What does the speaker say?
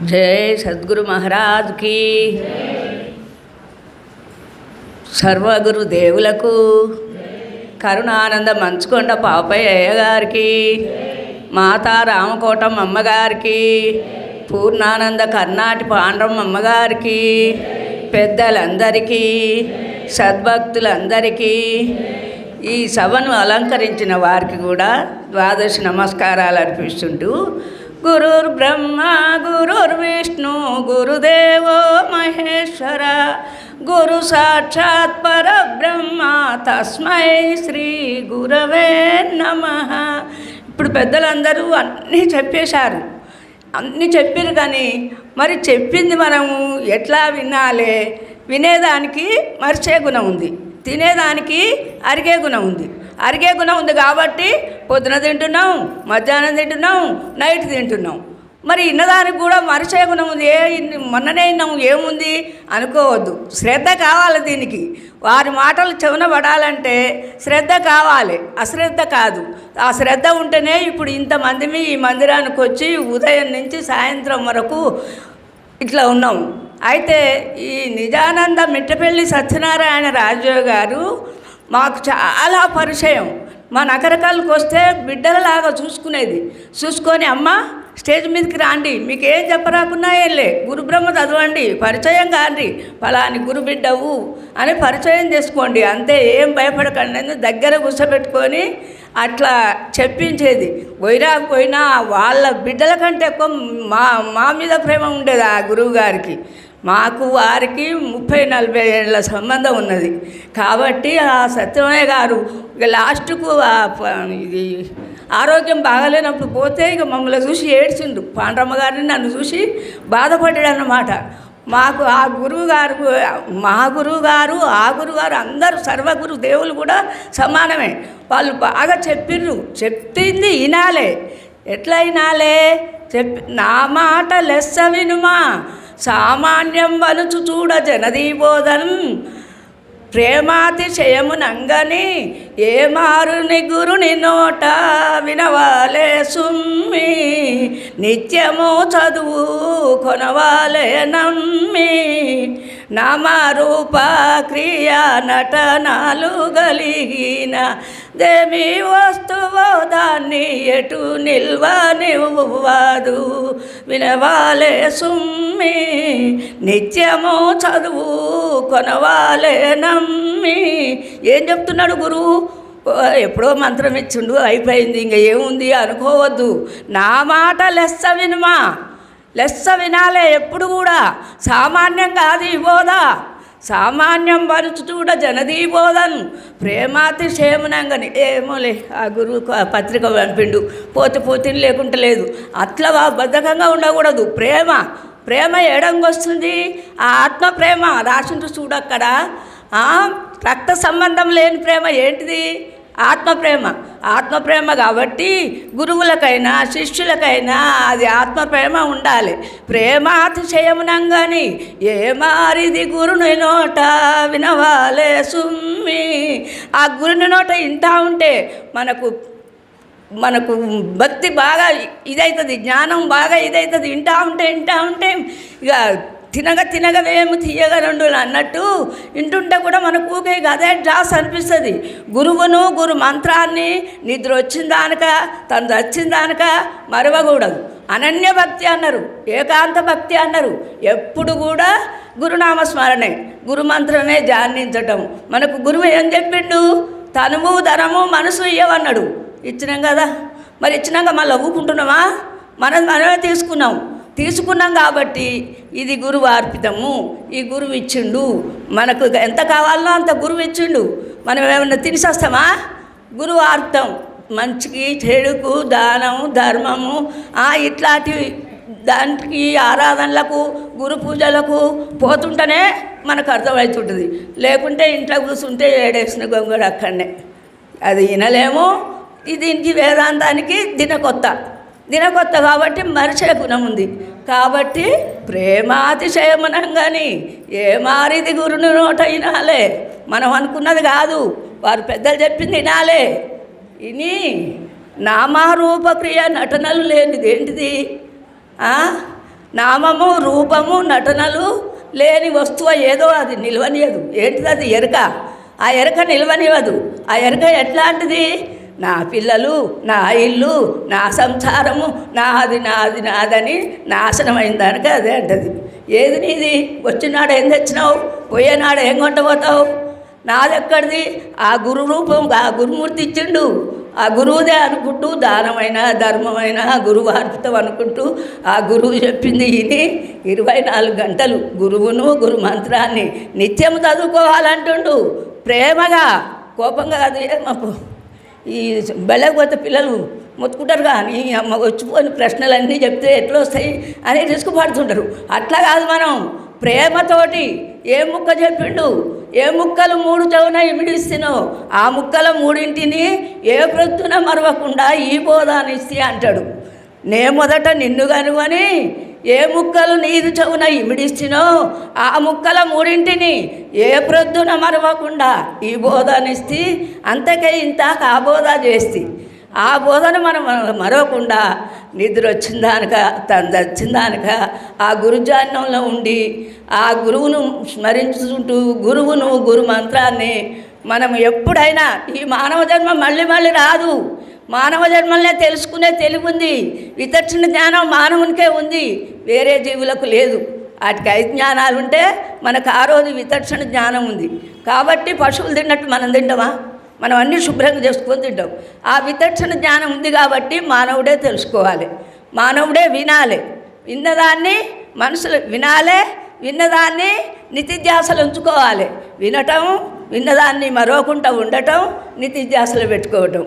జై సద్గురు మహారాజ్కి సర్వగురు దేవులకు కరుణానంద మంచుకొండ పాపయ్య అయ్యగారికి మాతా రామకోటం అమ్మగారికి పూర్ణానంద కర్ణాటి పాండ్రం అమ్మగారికి పెద్దలందరికీ సద్భక్తులందరికీ ఈ సభను అలంకరించిన వారికి కూడా ద్వాదశి నమస్కారాలు అర్పిస్తుంటూ గురుర్ బ్రహ్మ గురుర్ విష్ణు గురుదేవో మహేశ్వర. గురు సాక్షాత్ పరబ్రహ్మ తస్మై శ్రీ గురవే నమ. ఇప్పుడు పెద్దలందరూ అన్నీ చెప్పేశారు. అన్నీ చెప్పారు కానీ మరి చెప్పింది మనము ఎట్లా వినాలే? వినేదానికి మర్చే గుణం ఉంది. తినేదానికి అరిగే గుణం ఉంది. అరిగే గుణం ఉంది కాబట్టి పొద్దున తింటున్నాం మధ్యాహ్నం తింటున్నాం నైట్ తింటున్నాం. మరి ఇన్నదానికి కూడా మరిచే గుణం ఉంది. ఏ మొన్ననే ఇన్నాం ఏముంది అనుకోవద్దు. శ్రద్ధ కావాలి దీనికి. వారి మాటలు చెవున పడాలంటే శ్రద్ధ కావాలి. అశ్రద్ధ కాదు. ఆ శ్రద్ధ ఉంటేనే ఇప్పుడు ఇంతమంది ఈ మందిరానికి వచ్చి ఉదయం నుంచి సాయంత్రం వరకు ఇట్లా ఉన్నాం. అయితే ఈ నిజానంద మిట్టపల్లి సత్యనారాయణ రాజు గారు మాకు చాలా పరిచయం. మా నగరకాలకు వస్తే బిడ్డలలాగా చూసుకునేది. చూసుకొని అమ్మ స్టేజ్ మీదకి రాండి. మీకు ఏం చెప్పరాకున్నా ఏం గురు బ్రహ్మ చదవండి. పరిచయం కాండి. ఫలాని గురు బిడ్డవు అని పరిచయం చేసుకోండి. అంతే ఏం భయపడకండి. దగ్గర కూర్చోబెట్టుకొని అట్లా చెప్పించేది. పోయినా పోయినా వాళ్ళ బిడ్డల కంటే ఎక్కువ మా మా మీద ప్రేమ ఉండేది ఆ గురువు గారికి మాకు వారికి ముప్పై నలభై ఏళ్ళ సంబంధం ఉన్నది. కాబట్టి ఆ సత్యమయ్య గారు ఇక లాస్ట్కు ఇది ఆరోగ్యం బాగాలేనప్పుడు పోతే ఇక మమ్మల్ని చూసి ఏడ్చిండు. పాండ్రమ్మ గారిని నన్ను చూసి బాధపడ్డాడు అన్నమాట. మాకు ఆ గురువు గారు మా గురువు గారు ఆ గురుగారు అందరూ సర్వగురు దేవులు కూడా సమానమే. వాళ్ళు బాగా చెప్పిర్రు. చెప్పింది వినాలే. ఎట్లా వినాలే? చెప్పి నా మాట లెస్స వినుమా? సామాన్యం వలుచు చూడ జనదీబోధనం ప్రేమాతిశయమునంగని ఏ మారుని గురుని నోట వినవాలే సుమ్మి నిత్యము చదువు కొనవాలే నమ్మి. నామరూప క్రియ నటనాలు గలిగిన దేమి వస్తువో దాన్ని ఎటు నిల్వ నివ్వదు వినవాలే సుమ్మి నిత్యము చదువు కొనవాలే నమ్మి. ఏం చెప్తున్నాడు గురువు ఎప్పుడో మంత్రం ఇచ్చిండు అయిపోయింది ఇంక ఏముంది అనుకోవద్దు. నా మాట లెస్స వినుమా? లెస్స వినాలే ఎప్పుడు కూడా. సామాన్యం కాదు ఇవ్వదా సామాన్యం పరుచు చూడ జనదీ బోధను ప్రేమాతిశయమునంగని ఏమోలే ఆ గురువు పత్రిక పంపిండు పోతే పోతిని లేకుంటే లేదు. అట్లా బద్ధకంగా ఉండకూడదు. ప్రేమ ప్రేమ ఏడంగొస్తుంది? ఆ ఆత్మ ప్రేమ రాసిండు చూడక్కడ రక్త సంబంధం లేని ప్రేమ ఏంటిది? ఆత్మప్రేమ. ఆత్మప్రేమ కాబట్టి గురువులకైనా శిష్యులకైనా అది ఆత్మప్రేమ ఉండాలి. ప్రేమాతిశయమునంగాని ఏ మారిది గురుని నోట వినవాలే సుమ్మి. ఆ గురుని నోట ఇంటా ఉంటే మనకు మనకు భక్తి బాగా ఇదవుతుంది జ్ఞానం బాగా ఇదవుతుంది వింటా ఉంటే వింటా ఉంటే ఇక తినగ తినగవేమి తీయగ రెండు అన్నట్టు వింటుంటే కూడా మనకు ఊకే అదే జాస్ అనిపిస్తుంది. గురువును గురు మంత్రాన్ని నిద్ర వచ్చిన దానక తను వచ్చిన దానక మరవకూడదు. అనన్య భక్తి అన్నారు ఏకాంత భక్తి అన్నారు. ఎప్పుడు కూడా గురునామస్మరణే గురుమంత్రమే గురు మంత్రమే ధ్యానించటం మనకు గురువు ఏం చెప్పిండు? తనువు ధనము మనసు ఇయ్యవన్నాడు. ఇచ్చినాం కదా. మరి ఇచ్చినాక మళ్ళీ ఊకుంటున్నామా? మనం మనమే తీసుకున్నాం. తీసుకున్నాం కాబట్టి ఇది గురువు అర్పితము. ఈ గురువు ఇచ్చిండు. మనకు ఎంత కావాలనో అంత గురువు ఇచ్చిండు. మనం ఏమన్నా తినిసేస్తామా గురువు అర్థం మంచికి చెడుకు దానం ధర్మము ఇట్లాంటివి దానికి ఆరాధనలకు గురు పూజలకు పోతుంటేనే మనకు అర్థమవుతుంటుంది. లేకుంటే ఇంట్లో కూర్చుంటే ఏడేసిన గొంగడు అక్కడనే. అది వినలేము. దీనికి వేదాంతానికి దినకొత్త. దినకొత్త కాబట్టి మరిచే గుణం ఉంది. కాబట్టి ప్రేమాతిశయమనంగాని ఏ మారిది గురుని నోట వినాలే మనం అనుకున్నది కాదు. వారు పెద్దలు చెప్పింది వినాలే. ఇని నామారూపక్రియ నటనలు లేనిది ఏంటిది? నామము రూపము నటనలు లేని వస్తువు ఏదో అది నిల్వనియదు. ఏంటిది అది ఎరక? ఆ ఎరక నిల్వనివ్వదు. ఆ ఎరక ఎట్లాంటిది? నా పిల్లలు నా ఇల్లు నా సంసారము నాది నాది నాదని నాశనమైన దానికి అదే అంటది. ఏది నీది? వచ్చినాడు ఏం తెచ్చినావు? పోయేనాడు ఏం కొంటపోతావు నాదెక్కడిది? ఆ గురు రూపం ఆ గురుమూర్తి ఇచ్చిండు. ఆ గురువుదే అనుకుంటూ దానమైన ధర్మమైన గురువు అర్పితం అనుకుంటూ ఆ గురువు చెప్పింది ఇది ఇరవై నాలుగు గంటలు గురువును గురు మంత్రాన్ని నిత్యం చదువుకోవాలంటుండు. ప్రేమగా కోపంగా అది మాకు. ఈ బెళ్ళకపోతే పిల్లలు మొత్తుకుంటారు కానీ అమ్మ వచ్చిపోయిన ప్రశ్నలన్నీ చెప్తే ఎట్లా వస్తాయి అని రిస్క్ పడుతుంటారు. అట్లా కాదు మనం ప్రేమతోటి ఏ ముక్క చెప్పిండు ఏ ముక్కలు మూడు చవున ఇమిడిస్తున్నావు ఆ ముక్కల మూడింటిని ఏ ప్రొత్తున మరవకుండా ఈ బోధానిస్తే అంటాడు. నే మొదట నిన్ను కనుగొని ఏ ముక్కలు నీరు చవున ఇమిడిస్తునో ఆ ముక్కల మూడింటిని ఏ ప్రొద్దున మరవకుండా ఈ బోధనిస్తే అంతకే ఇంత ఆ బోధ చేస్తే. ఆ బోధన మనం మరవకుండా నిద్ర వచ్చిందానక తను వచ్చిందానక ఆ గురుజాన్యంలో ఉండి ఆ గురువును స్మరించుకుంటూ గురువును గురు మంత్రాన్ని మనం ఎప్పుడైనా ఈ మానవ జన్మ మళ్ళీ మళ్ళీ రాదు. మానవ జన్మలనే తెలుసుకునే తెలివి ఉంది వితక్షణ జ్ఞానం మానవునికే ఉంది. వేరే జీవులకు లేదు. వాటికి ఐదు జ్ఞానాలు ఉంటే మనకు ఆ రోజు వితక్షణ జ్ఞానం ఉంది. కాబట్టి పశువులు తిన్నట్టు మనం తింటామా? మనం అన్నీ శుభ్రంగా చేసుకొని తింటాం. ఆ వితక్షణ జ్ఞానం ఉంది కాబట్టి మానవుడే తెలుసుకోవాలి. మానవుడే వినాలి. విన్నదాన్ని మనసులు వినాలే. విన్నదాన్ని నితిధ్యాసలు ఉంచుకోవాలి. వినటం విన్నదాన్ని మరోకుండా ఉండటం నితిధ్యాసలు పెట్టుకోవటం.